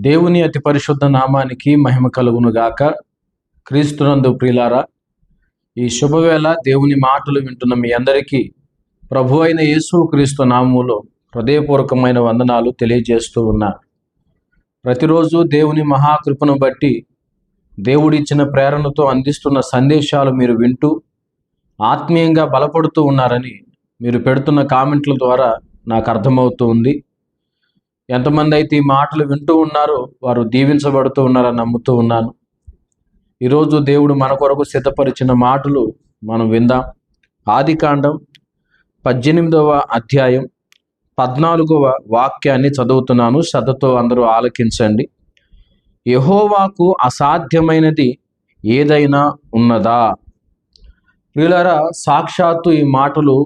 దేవుని అతి పరిశుద్ధ నామానికి మహిమ కలుగునుగాక. క్రీస్తునందు ప్రిలారా ఈ శుభవేళ దేవుని మాటలు వింటున్న మీ అందరికీ ప్రభు అయిన యేసు క్రీస్తు నామములో హృదయపూర్వకమైన వందనాలు తెలియజేస్తూ ఉన్నా. ప్రతిరోజు దేవుని మహాకృపను బట్టి దేవుడిచ్చిన ప్రేరణతో అందిస్తున్న సందేశాలు మీరు వింటూ ఆత్మీయంగా బలపడుతూ ఉన్నారని మీరు పెడుతున్న కామెంట్ల ద్వారా నాకు అర్థమవుతూ ఉంది. ఎంతమంది అయితే ఈ మాటలు వింటూ ఉన్నారో వారు దీవించబడుతూ ఉన్నారని నమ్ముతూ ఉన్నాను. ఈరోజు దేవుడు మన కొరకు సిద్ధపరిచిన మాటలు మనం విందాం. ఆది కాండం పద్దెనిమిదవ అధ్యాయం పద్నాలుగవ వాక్యాన్ని చదువుతున్నాను. శ్రద్ధతో అందరూ ఆలకించండి. యహోవాకు అసాధ్యమైనది ఏదైనా ఉన్నదా? వీళ్ళరా సాక్షాత్తు ఈ మాటలు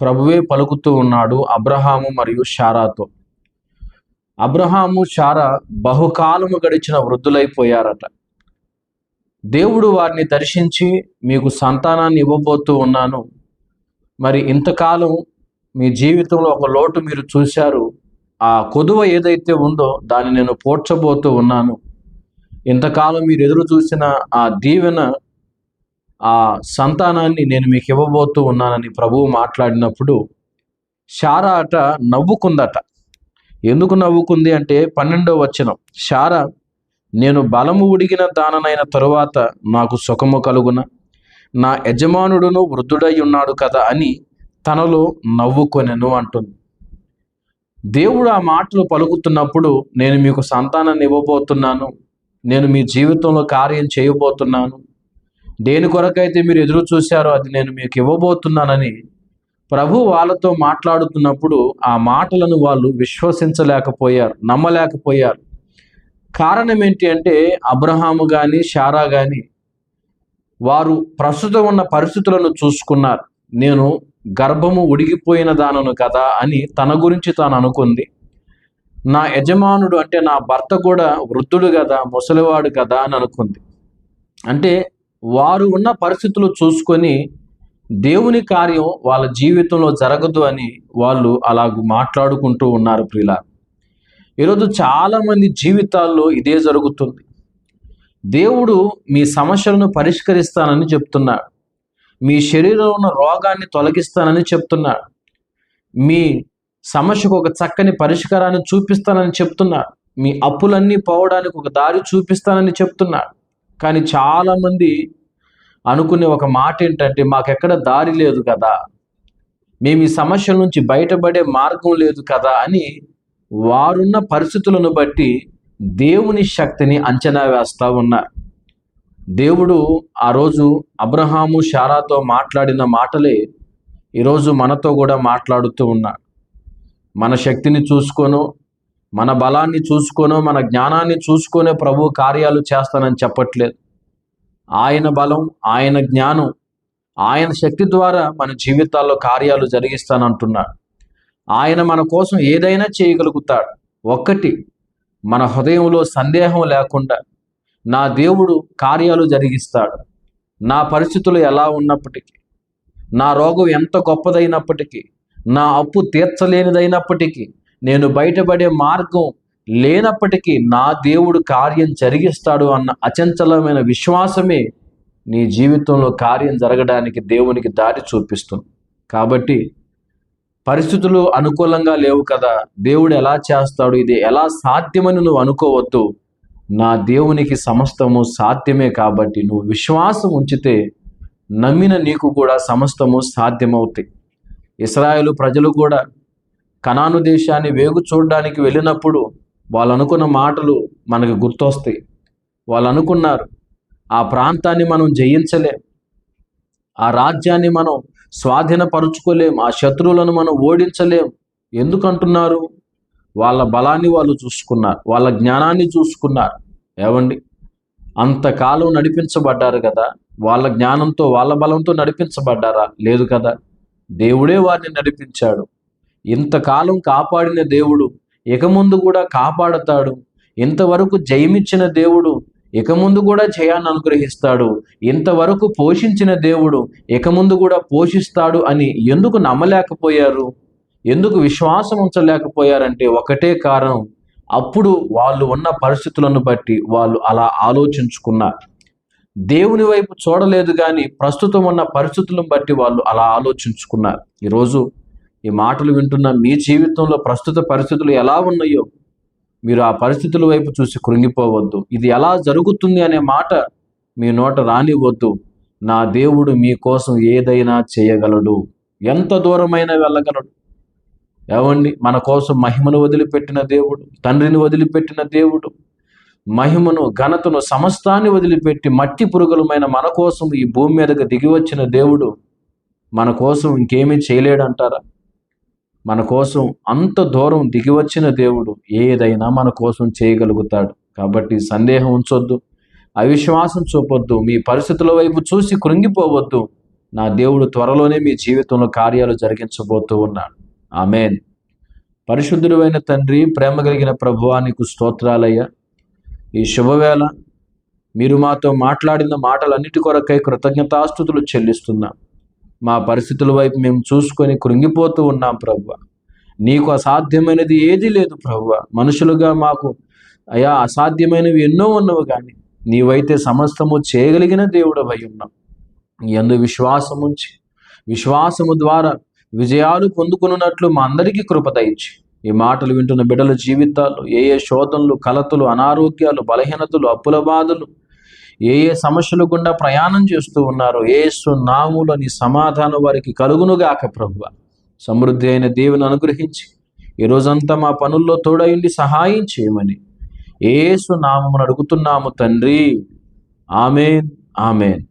ప్రభువే పలుకుతూ ఉన్నాడు అబ్రహాము మరియు షారాతో అబ్రహాము షారా బహుకాలము గడిచిన వృద్ధులైపోయారట. దేవుడు వారిని దర్శించి మీకు సంతానాన్ని ఇవ్వబోతూ ఉన్నాను. మరి ఇంతకాలం మీ జీవితంలో ఒక లోటు మీరు చూశారు. ఆ కొదువ ఏదైతే ఉందో దాన్ని నేను పోడ్చబోతూ ఉన్నాను. ఇంతకాలం మీరు ఎదురు చూసిన ఆ దీవెన ఆ సంతానాన్ని నేను మీకు ఇవ్వబోతూ ఉన్నానని ప్రభువు మాట్లాడినప్పుడు షారా అట నవ్వుకుందట. ఎందుకు నవ్వుకుంది అంటే పన్నెండో వచనం. శార నేను బలము ఉడిగిన దాననైన తరువాత నాకు సుఖము కలుగున? నా యజమానుడును వృద్ధుడై ఉన్నాడు కదా అని తనలో నవ్వుకొనెను అంటుంది. దేవుడు ఆ మాటలు పలుకుతున్నప్పుడు నేను మీకు సంతానాన్ని ఇవ్వబోతున్నాను. నేను మీ జీవితంలో కార్యం చేయబోతున్నాను. దేని కొరకైతే మీరు ఎదురు చూశారో అది నేను మీకు ఇవ్వబోతున్నానని ప్రభు వాళ్ళతో మాట్లాడుతున్నప్పుడు ఆ మాటలను వాళ్ళు విశ్వసించలేకపోయారు నమ్మలేకపోయారు. కారణం ఏంటి అంటే అబ్రహాము కానీ షారా కానీ వారు ప్రస్తుతం ఉన్న పరిస్థితులను చూసుకున్నారు. నేను గర్భము ఉడిగిపోయిన దానను కదా అని తన గురించి తాను అనుకుంది. నా యజమానుడు అంటే నా భర్త కూడా వృద్ధుడు కదా ముసలివాడు కదా అని అనుకుంది. అంటే వారు ఉన్న పరిస్థితులు చూసుకొని దేవుని కార్యం వాళ్ళ జీవితంలో జరగదు అని వాళ్ళు అలాగ మాట్లాడుకుంటూ ఉన్నారు ప్రియుల ఈరోజు చాలామంది జీవితాల్లో ఇదే జరుగుతుంది. దేవుడు మీ సమస్యలను పరిష్కరిస్తానని చెప్తున్నాడు. మీ శరీరంలో ఉన్న రోగాన్ని తొలగిస్తానని చెప్తున్నాడు. మీ సమస్యకు ఒక చక్కని పరిష్కారాన్ని చూపిస్తానని చెప్తున్నాడు. మీ అప్పులన్నీ పోవడానికి ఒక దారి చూపిస్తానని చెప్తున్నాడు. కానీ చాలామంది అనుకునే ఒక మాట ఏంటంటే మాకెక్కడ దారి లేదు కదా. మేము ఈ సమస్యల నుంచి బయటపడే మార్గం లేదు కదా అని వారున్న పరిస్థితులను బట్టి దేవుని శక్తిని అంచనా వేస్తూ ఉన్నారు దేవుడు ఆ రోజు అబ్రహాము షారాతో మాట్లాడిన మాటలే ఈరోజు మనతో కూడా మాట్లాడుతూ ఉన్నాడు మన శక్తిని చూసుకోను మన బలాన్ని చూసుకోను మన జ్ఞానాన్ని చూసుకొనే ప్రభు కార్యాలు చేస్తానని చెప్పట్లేదు. ఆయన బలం ఆయన జ్ఞానం ఆయన శక్తి ద్వారా మన జీవితాల్లో కార్యాలు జరిగిస్తానంటున్నాడు. ఆయన మన కోసం ఏదైనా చేయగలుగుతాడు. ఒక్కటి మన హృదయంలో సందేహం లేకుండా నా దేవుడు కార్యాలు జరిగిస్తాడు. నా పరిస్థితులు ఎలా ఉన్నప్పటికీ నా రోగం ఎంత గొప్పదైనప్పటికీ నా అప్పు తీర్చలేనిదైనప్పటికీ నేను బయటపడే మార్గం లేనప్పటికీ నా దేవుడు కార్యం జరిగిస్తాడు అన్న అచంచలమైన విశ్వాసమే నీ జీవితంలో కార్యం జరగడానికి దేవునికి దారి చూపిస్తుంది. కాబట్టి పరిస్థితులు అనుకూలంగా లేవు కదా. దేవుడు ఎలా చేస్తాడు? ఇది ఎలా సాధ్యమని నువ్వు అనుకోవద్దు. నా దేవునికి సమస్తము సాధ్యమే కాబట్టి నువ్వు విశ్వాసం ఉంచితే నమ్మిన నీకు కూడా సమస్తము సాధ్యమవుతాయి. ఇస్రాయేలు ప్రజలు కూడా కనాను దేశాన్ని వేగు చూడడానికి వెళ్ళినప్పుడు వాళ్ళు అనుకున్న మాటలు మనకు గుర్తొస్తాయి. వాళ్ళు అనుకున్నారు ఆ ప్రాంతాన్ని మనం జయించలేం. ఆ రాజ్యాన్ని మనం స్వాధీనపరుచుకోలేం. ఆ శత్రువులను మనం ఓడించలేం. ఎందుకంటున్నారు? వాళ్ళ బలాన్ని వాళ్ళు చూసుకున్నారు. వాళ్ళ జ్ఞానాన్ని చూసుకున్నారు. ఏవండి అంతకాలం నడిపించబడ్డారు కదా. వాళ్ళ జ్ఞానంతో వాళ్ళ బలంతో నడిపించబడ్డారా? లేదు కదా. దేవుడే వారిని నడిపించాడు. ఇంతకాలం కాపాడిన దేవుడు ఇక ముందు కూడా కాపాడతాడు. ఇంతవరకు జయమిచ్చిన దేవుడు ఇక ముందు కూడా జయాన్ని అనుగ్రహిస్తాడు. ఇంతవరకు పోషించిన దేవుడు ఇక ముందు కూడా పోషిస్తాడు అని ఎందుకు నమ్మలేకపోయారు? ఎందుకు విశ్వాసం ఉంచలేకపోయారంటే ఒకటే కారణం. అప్పుడు వాళ్ళు ఉన్న పరిస్థితులను బట్టి వాళ్ళు అలా ఆలోచించుకున్నారు. దేవుని వైపు చూడలేదు కానీ ప్రస్తుతం ఉన్న పరిస్థితులను బట్టి వాళ్ళు అలా ఆలోచించుకున్నారు. ఈరోజు ఈ మాటలు వింటున్న మీ జీవితంలో ప్రస్తుత పరిస్థితులు ఎలా ఉన్నాయో మీరు ఆ పరిస్థితుల వైపు చూసి కృంగిపోవద్దు. ఇది ఎలా జరుగుతుంది అనే మాట మీ నోట రానివ్వద్దు. నా దేవుడు మీకోసం ఏదైనా చేయగలడు. ఎంత దూరమైనా వెళ్ళగలడు. ఏమండి మన కోసం మహిమను వదిలిపెట్టిన దేవుడు తండ్రిని వదిలిపెట్టిన దేవుడు మహిమను ఘనతను సమస్తాన్ని వదిలిపెట్టి మట్టి పురుగులమైన మన కోసం ఈ భూమి మీదకు దిగి వచ్చిన దేవుడు మన కోసం ఇంకేమీ చేయలేడంటారా? మన కోసం అంత దూరం దిగి వచ్చిన దేవుడు ఏదైనా మన కోసం చేయగలుగుతాడు. కాబట్టి సందేహం ఉంచొద్దు. అవిశ్వాసం చూపొద్దు. మీ పరిస్థితుల వైపు చూసి కృంగిపోవద్దు. నా దేవుడు త్వరలోనే మీ జీవితంలో కార్యాలు జరిగించబోతూ ఉన్నాడు. ఆమెన్. పరిశుద్ధుడైన తండ్రి ప్రేమ కలిగిన ప్రభువా నీకు స్తోత్రాలయ్యా. ఈ శుభవేళ మీరు మాతో మాట్లాడిన మాటలన్నిటి కొరకై కృతజ్ఞతాస్థుతులు చెల్లిస్తున్నాం. మా పరిస్థితుల వైపు మేము చూసుకొని కృంగిపోతూ ఉన్నాం ప్రభు నీకు అసాధ్యమైనది ఏదీ లేదు ప్రభు మనుషులుగా మాకు అయా అసాధ్యమైనవి ఎన్నో ఉన్నవి కానీ నీవైతే సమస్తము చేయగలిగిన దేవుడు అయి ఉన్నాం ఎందు విశ్వాసం ఉంచి విశ్వాసము ద్వారా విజయాలు పొందుకున్నట్లు మా అందరికీ కృపదయించి ఈ మాటలు వింటున్న బిడ్డల జీవితాలు ఏ ఏ శోధనలు కలతలు అనారోగ్యాలు బలహీనతలు అప్పుల బాధలు ఏ ఏ సమస్యలు గుండా ప్రయాణం చేస్తూ ఉన్నారో ఏసు నాములని సమాధానం వారికి కలుగునుగాక ప్రభు సమృద్ధి అయిన దేవుని అనుగ్రహించి ఈ రోజంతా మా పనుల్లో తోడయుండి సహాయం చేయమని ఏసు నామమును అడుగుతున్నాము తండ్రి. Amen amen.